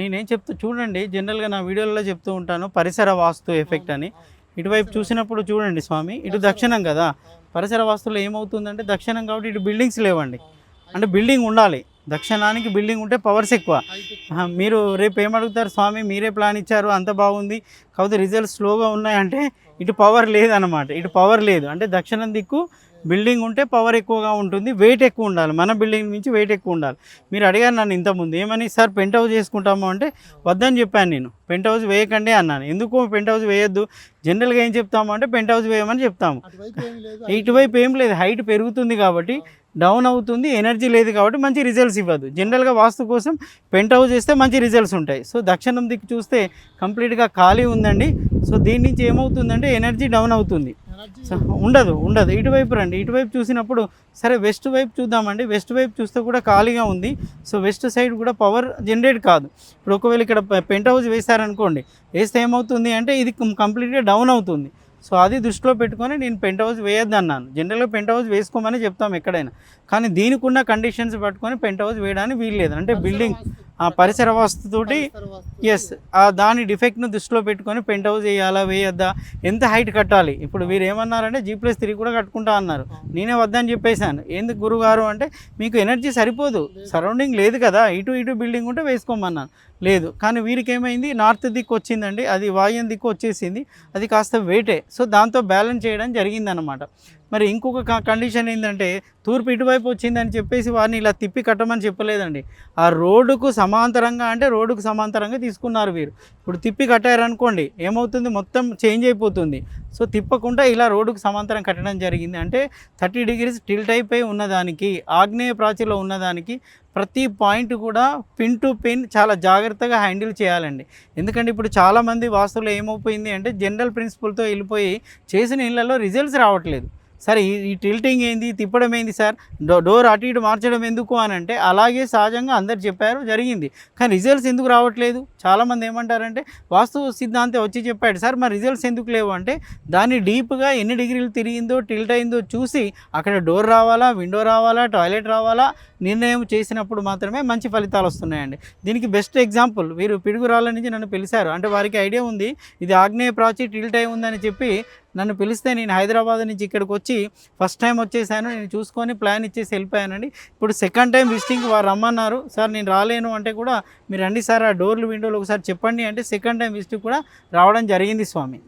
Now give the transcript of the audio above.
నేనేం చెప్తూ చూడండి జనరల్గా నా వీడియోలలో చెప్తూ ఉంటాను పరిసర వాస్తు ఎఫెక్ట్ అని. ఇటువైపు చూసినప్పుడు చూడండి స్వామి ఇటు దక్షిణం కదా పరిసర వాస్తులో ఏమవుతుందంటే దక్షిణం కాబట్టి ఇటు బిల్డింగ్స్ లేవండి. అంటే బిల్డింగ్ ఉండాలి దక్షిణానికి బిల్డింగ్ ఉంటే పవర్స్ ఎక్కువ. మీరు రేపు ఏమడుగుతారు స్వామి మీరే ప్లాన్ ఇచ్చారు అంత బాగుంది కాకపోతే రిజల్ట్స్ స్లోగా ఉన్నాయంటే ఇటు పవర్ లేదన్నమాట ఇటు పవర్ లేదు. అంటే దక్షిణం దిక్కు బిల్డింగ్ ఉంటే పవర్ ఎక్కువగా ఉంటుంది వెయిట్ ఎక్కువ ఉండాలి. మన బిల్డింగ్ నుంచి వెయిట్ ఎక్కువ ఉండాలి. మీరు అడిగారు నన్ను ఇంతకుముందు ఏమని సార్ పెంట్ హౌస్ చేసుకుంటాము అంటే వద్దని చెప్పాను నేను. పెంట్ హౌస్ వేయకండి అన్నాను. ఎందుకు పెంట్ హౌస్ వేయొద్దు జనరల్గా ఏం చెప్తాము అంటే పెంట్ హౌస్ వేయమని చెప్తాము. ఇటువైపు ఏం లేదు. హైట్ పెరుగుతుంది కాబట్టి డౌన్ అవుతుంది ఎనర్జీ లేదు కాబట్టి మంచి రిజల్ట్స్ ఇవ్వదు. జనరల్గా వాస్తు కోసం పెంట్ హౌస్ చేస్తే మంచి రిజల్ట్స్ ఉంటాయి. సో దక్షిణం దిక్కు చూస్తే కంప్లీట్గా ఖాళీ ఉందండి. సో దీని నుంచి ఏమవుతుందంటే ఎనర్జీ డౌన్ అవుతుంది. ఉండదు ఉండదు. ఇటువైపు రండి. ఇటువైపు చూసినప్పుడు సరే వెస్ట్ వైపు చూద్దామండి. వెస్ట్ వైపు చూస్తే కూడా ఖాళీగా ఉంది. సో వెస్ట్ సైడ్ కూడా పవర్ జనరేట్ కాదు. ఇప్పుడు ఒకవేళ ఇక్కడ పెంట్ హౌస్ వేశారనుకోండి వేస్తే ఏమవుతుంది అంటే ఇది కంప్లీట్గా డౌన్ అవుతుంది. సో అది దృష్టిలో పెట్టుకొని నేను పెంట్ హౌస్ వేయొద్దు అన్నాను జనరల్గా పెంట్ హౌస్ వేసుకోమని చెప్తాం ఎక్కడైనా. కానీ దీనికి ఉన్న కండిషన్స్ పట్టుకొని పెంట్ హౌస్ వేయడానికి వీలు లేదు అంటే బిల్డింగ్ ఆ పరిసర వాస్తుతోటి ఎస్ ఆ దాని డిఫెక్ట్ను దృష్టిలో పెట్టుకొని పెంట్ హౌస్ వేయాలా వేయొద్దా ఎంత హైట్ కట్టాలి? ఇప్పుడు వీరు ఏమన్నారంటే జీ ప్లస్ త్రీ కూడా కట్టుకుంటా అన్నారు. నేనే వద్దని చెప్పేశాను. ఎందుకు గురుగారు అంటే మీకు ఎనర్జీ సరిపోదు. సరౌండింగ్ లేదు కదా. ఇటు ఇటు బిల్డింగ్ ఉంటే వేసుకోమన్నాను. లేదు. కానీ వీరికి ఏమైంది నార్త్ దిక్కు వచ్చిందండి. అది వాయున్ దిక్కు వచ్చేసింది. అది కాస్త వెయిటే సో దాంతో బ్యాలెన్స్ చేయడం జరిగిందనమాట మరి ఇంకొక కండిషన్ ఏంటంటే తూర్పు ఇటువైపు వచ్చిందని చెప్పేసి వారిని ఇలా తిప్పి కట్టమని చెప్పలేదండి. ఆ రోడ్డుకు సమాంతరంగా అంటే రోడ్డుకు సమాంతరంగా తీసుకున్నారు వీరు. ఇప్పుడు తిప్పి కట్టారనుకోండి ఏమవుతుంది? మొత్తం చేంజ్ అయిపోతుంది. సో తిప్పకుండా ఇలా రోడ్డుకు సమాంతరం కట్టడం జరిగింది. అంటే థర్టీ డిగ్రీస్ టిల్ట్ అయిపోయి ఉన్నదానికి ఆగ్నేయ ప్రాచీలో ఉన్నదానికి ప్రతి పాయింట్ కూడా పిన్ టు పిన్ చాలా జాగ్రత్తగా హ్యాండిల్ చేయాలండి. ఎందుకంటే ఇప్పుడు చాలామంది వాస్తువులు ఏమైపోయింది అంటే జనరల్ ప్రిన్సిపల్తో వెళ్ళిపోయి చేసిన ఇళ్ళలో రిజల్ట్స్ రావట్లేదు. సరే ఈ టిల్టింగ్ ఏంది? తిప్పడం ఏంది సార్? డో డోర్ అటు ఇటు మార్చడం ఎందుకు అని అంటే అలాగే సహజంగా అందరు చెప్పారు జరిగింది. కానీ రిజల్ట్స్ ఎందుకు రావట్లేదు? చాలామంది ఏమంటారంటే వాస్తు సిద్ధాంతం వచ్చి చెప్పాడు సార్ మరి రిజల్ట్స్ ఎందుకు లేవు? అంటే దాన్ని డీప్గా ఎన్ని డిగ్రీలు తిరిగిందో టిల్ట్ అయిందో చూసి అక్కడ డోర్ రావాలా విండో రావాలా టాయిలెట్ రావాలా నిర్ణయం చేసినప్పుడు మాత్రమే మంచి ఫలితాలు వస్తున్నాయండి. దీనికి బెస్ట్ ఎగ్జాంపుల్ వీరు పిడుగురాళ్ళ నుంచి నన్ను పిలిచారు. అంటే వారికి ఐడియా ఉంది ఇది ఆగ్నేయ ప్రాచి టిల్ట్ అయి ఉందని చెప్పి నన్ను పిలిస్తే నేను హైదరాబాద్ నుంచి ఇక్కడికి వచ్చి ఫస్ట్ టైం వచ్చేసాను నేను చూసుకొని ప్లాన్ ఇచ్చేసి వెళ్ళిపోయానండి. ఇప్పుడు సెకండ్ టైం విజిటింగ్ వారు రమ్మన్నారు. సార్ నేను రాలేను అంటే కూడా మీరు రండి సార్ ఆ డోర్లు విండోలు ఒకసారి చెప్పండి అంటే సెకండ్ టైం విజిటింగ్ కూడా రావడం జరిగింది స్వామి.